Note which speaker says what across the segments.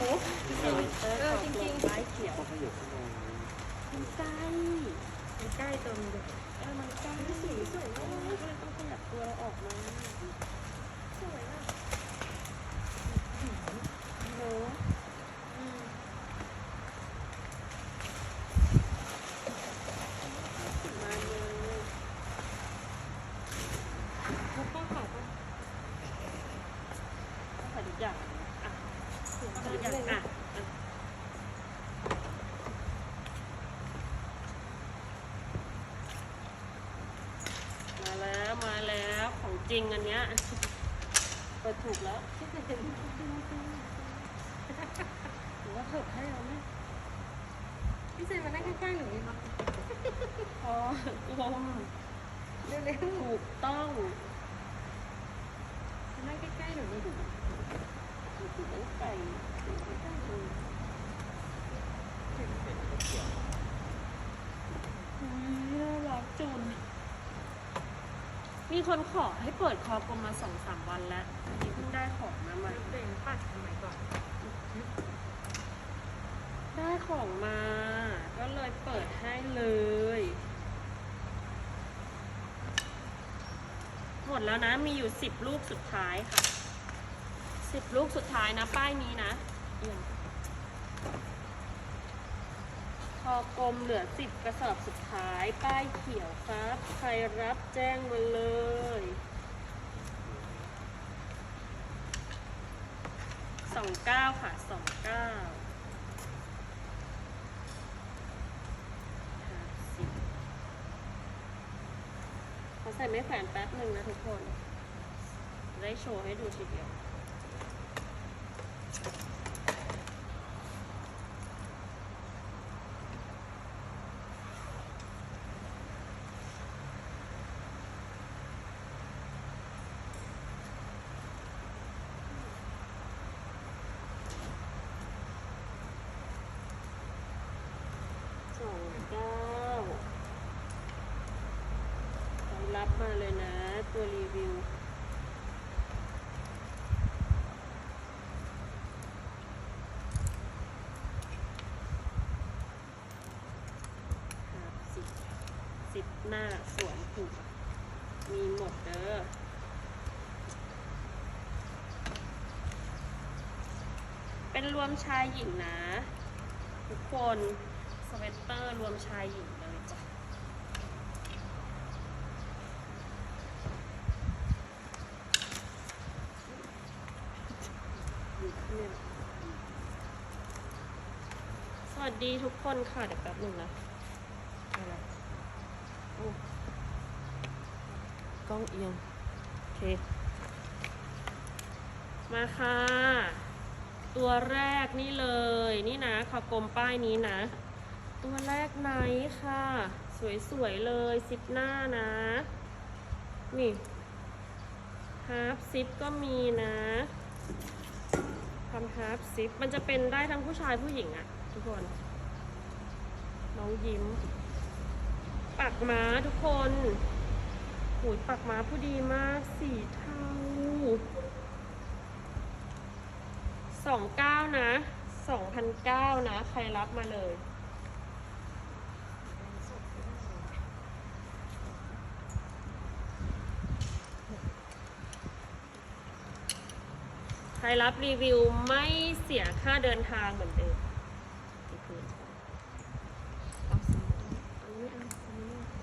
Speaker 1: หมู
Speaker 2: เออจริงๆไม้เขียว
Speaker 3: มั
Speaker 2: นใกล้
Speaker 1: มันใกล้ตัวมันเอ
Speaker 2: อมันใกล้สีสวยมากเลยต้องขยับตัวเราออกมา
Speaker 1: สวยอะ
Speaker 2: โห
Speaker 1: อืม
Speaker 2: มาเลย
Speaker 1: เขาก็ขายปะ
Speaker 2: ต้องใส่ทุกอย่างอะใส่ทุกอย่างอะอะมาแล้วมาแล้วของ จริงอันเนี้ยเปิดถูกแล้ว
Speaker 1: ที่จะเห็น
Speaker 2: หรือว่าเถิบให้เราไหม
Speaker 1: พี่เซนมานั่งข้างๆหนูนี่มั้ง
Speaker 2: พอลม
Speaker 1: เร็ว
Speaker 2: ถูกต้อง
Speaker 1: ๆมานั่งใกล้ๆหนูนี่
Speaker 2: ถูกต้องใส่ถูกต้องใส่อุ้ยน่ารักจุน มีคนขอให้เปิดคอกลมมาสองสามวันแล้วนี่เพิ่งได้ของมาใหม่
Speaker 1: เป็นปัดสมัยก่อน
Speaker 2: ได้ของมา ก็เลยเปิดให้เลย หมดแล้วนะ มีอยู่สิบลูกสุดท้ายค่ะสิบลูกสุดท้ายนะ ป้ายนี้นะเอียงพ อกลมเหลือสิบกระสอบสุดท้าย ป้ายเขียวครับ ใครรับแจ้งมาเลย สองเก้าค่ะสองเก้าห้าสิบขอใส่ไม้แขวนแป๊บหนึ่งนะทุกคน ได้โชว์ให้ดูทีเดียว สองเก้าไปรับ มาเลยนะ ตัวรีวิว สิบสิบหน้าสวนผูกมีหมดเด้อเป็นรวมชายหญิงนะ ทุกคน สเวตเตอร์รวมชายหญิงเลยจ้ะเนี่ยส วัสดีทุกคนค่ะเดี๋ยวแป๊บหนึ่งนะอะไรโอ้กล้องเอียง โอเค มาค่ะ ตัวแรกนี่เลยนี่นะขากลมป้ายนี้นะ ตัวแรกไหนค่ะ สวยๆเลยซิปหน้านะ นี่ฮาร์ปซิปก็มีนะทำฮาร์ปซิปมันจะเป็นได้ทั้งผู้ชายผู้หญิงอะ ทุกคน น้องยิ้ม ปักม้าทุกคนหูยปักม้าผู้ดีมากสีเทาสองเก้านะสองพันเก้านะ ใครรับมาเลยใครรับรีวิวไม่เสียค่าเดินทางเหมือนเดิมอีกคืนเอาสีอันนี้เอาอันนี้เอาโ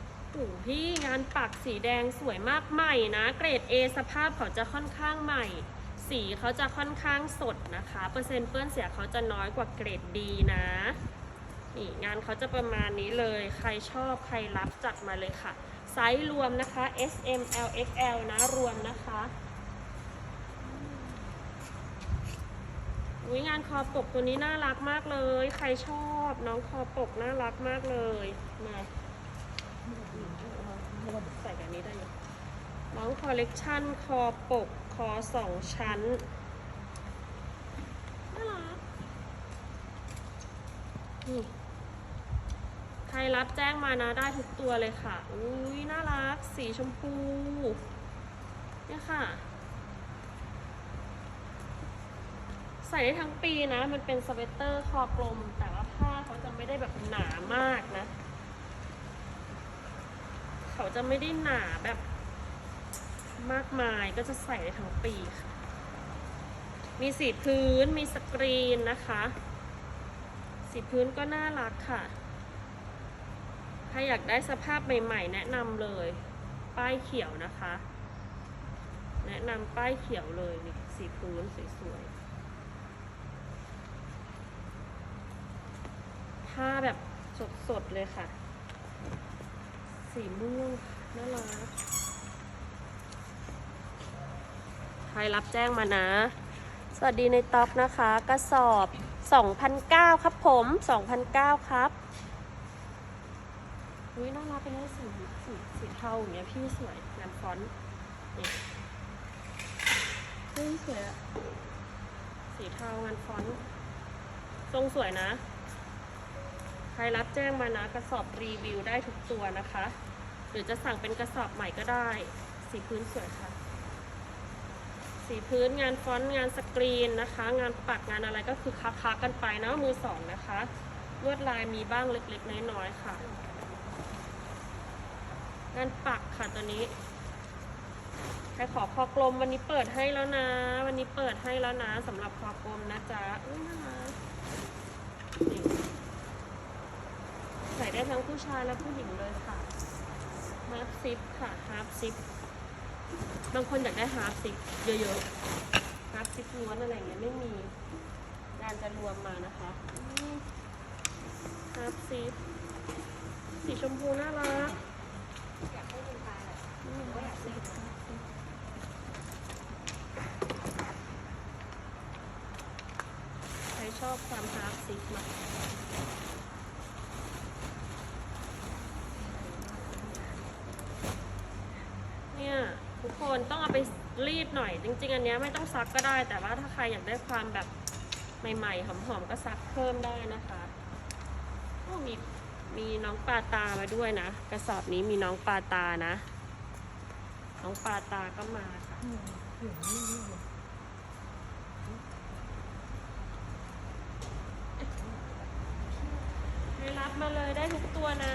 Speaker 2: อ้โห พี่งานปักสีแดงสวยมากใหม่นะ เกรด A สภาพเขาจะค่อนข้างใหม่ สีเขาจะค่อนข้างสดนะคะ เปอร์เซ็นต์เปื้อนเสียเขาจะน้อยกว่าเกรดดีนะนี่งานเขาจะประมาณนี้เลย ใครชอบใครรับจัดมาเลยค่ะ ไซส์รวมนะคะ S M L X L นะรวมนะคะวิงานคอปกตัวนี้น่ารักมากเลย ใครชอบน้องคอปกน่ารักมากเลยมา ใส่กันนี้ได้อยู่น้องคอลเลกชันคอปก คอสองชั้น น่ารักนี่ใครรับแจ้งมานะได้ทุกตัวเลยค่ะ อุ้ยน่ารัก สีชมพู เนี่ยค่ะ ใส่ได้ทั้งปีนะ มันเป็นสเวตเตอร์คอกลม แต่ว่าผ้าเขาจะไม่ได้แบบหนามากนะ เขาจะไม่ได้หนาแบบมากมายก็จะใส่ได้ทั้งปีค่ะ มีสีพื้นมีสกรีนนะคะ สีพื้นก็น่ารักค่ะ ถ้าอยากได้สภาพใหม่ ๆ แนะนำเลย ป้ายเขียวนะคะ แนะนำป้ายเขียวเลยนี่สีพื้นสวยๆผ้าแบบสดๆเลยค่ะ สีม่วงน่ารักใครรับแจ้งมานะ สวัสดีในต็อกนะคะ กระสอบ2,009ครับผม2,009ครับอุ้ยน่ารักเป็นสีสีสีเทาอย่างเงี้ยพี่สวยงานฟอนต์นี่สวยอะสีเทางานฟอนต์ทรงสวยนะ ใครรับแจ้งมานะกระสอบรีวิวได้ทุกตัวนะคะ หรือจะสั่งเป็นกระสอบใหม่ก็ได้ สีพื้นสวยค่ะ สีพื้นงานฟอนต์งานสกรีนนะคะ งานปักงานอะไรก็คือค้าๆกันไปนะมือสองนะคะลวดลายมีบ้างเล็กๆน้อยๆค่ะ งานปักค่ะตัวนี้ใครขอคอกลมวันนี้เปิดให้แล้วนะ วันนี้เปิดให้แล้วนะสำหรับคอกลมนะจ๊ะอุ้ยน่ารัก ส่ได้ทั้งผู้ชายและผู้หญิงเลยค่ะฮาร์ฟซิปค่ะฮาร์ฟซิปบางคนอยากได้ฮาร์ฟซิปเยอะๆฮาร์ฟซิปล้วนอะไรเงี้ยไม่มีงานจะรวมมานะคะฮาร์ฟซิปสีชมพูน่ารัก
Speaker 1: อยากให้เป็นตาแบบ
Speaker 2: อืมฮาร์ฟซิปฮาร์ฟซิปใครชอบความฮาร์ฟซิปมาก เนี่ยทุกค นต้องเอาไปรีดหน่อย จริง ๆ อันเนี้ยไม่ต้องซักก็ได้ แต่ว่าถ้าใครอยากได้ความแบบใหม่ๆหอมๆก็ซักเพิ่มได้นะคะโอ้มีมีน้องปลาตามาด้วยนะ กระสอบนี้มีน้องปลาตานะ น้องปลาตาก็มาค่ะให้รับมาเลยได้ทุกตัวนะ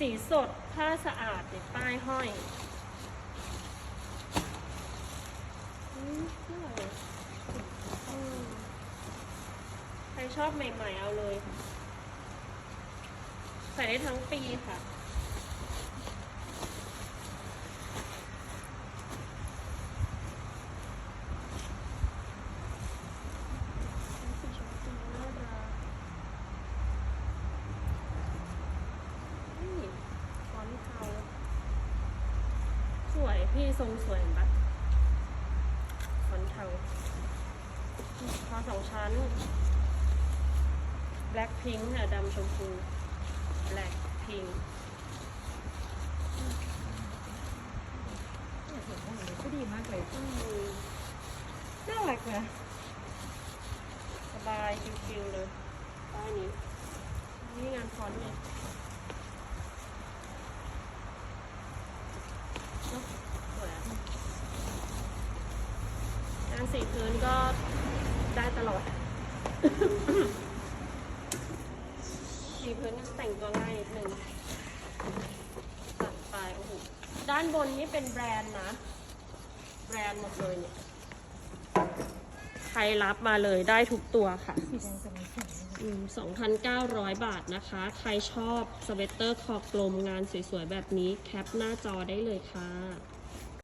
Speaker 2: สีสดผ้าสะอาดติดป้ายห้อยใครชอบใหม่ ๆ เอาเลย ใส่ได้ทั้งปีค่ะ สีชมพูน่ารักนี่ฟอนต์เทาสวยพี่ ทรงสวยเห็นปะฟอนต์เทาพอสองชั้น แบล็คพิงค์ค่ะดำชมพู แบล็คพิงค์
Speaker 1: เนี่ยสวยมากเลยก็ดีมากเลย
Speaker 2: อืม
Speaker 1: น่ารักเลย
Speaker 2: สบายชิวๆเลยป้ายนี้นี่งานฟอนต์เนี่ยเนอะสวยอะงานสีพื้นก็ได้ตลอด สี พื้นแต่งตัวง่ายนิดนึงตัดไปโอ้โหด้านบนนี่เป็นแบรนด์นะ แบรนด์หมดเลยเนี่ยใครรับมาเลยได้ทุกตัวค่ะ
Speaker 1: สีแดงจะมีสวยเลย
Speaker 2: อืม2,900บาทนะคะ ใครชอบสเวตเตอร์คอกลมงานสวยๆ แบบนี้แคปหน้าจอได้เลยค่ะ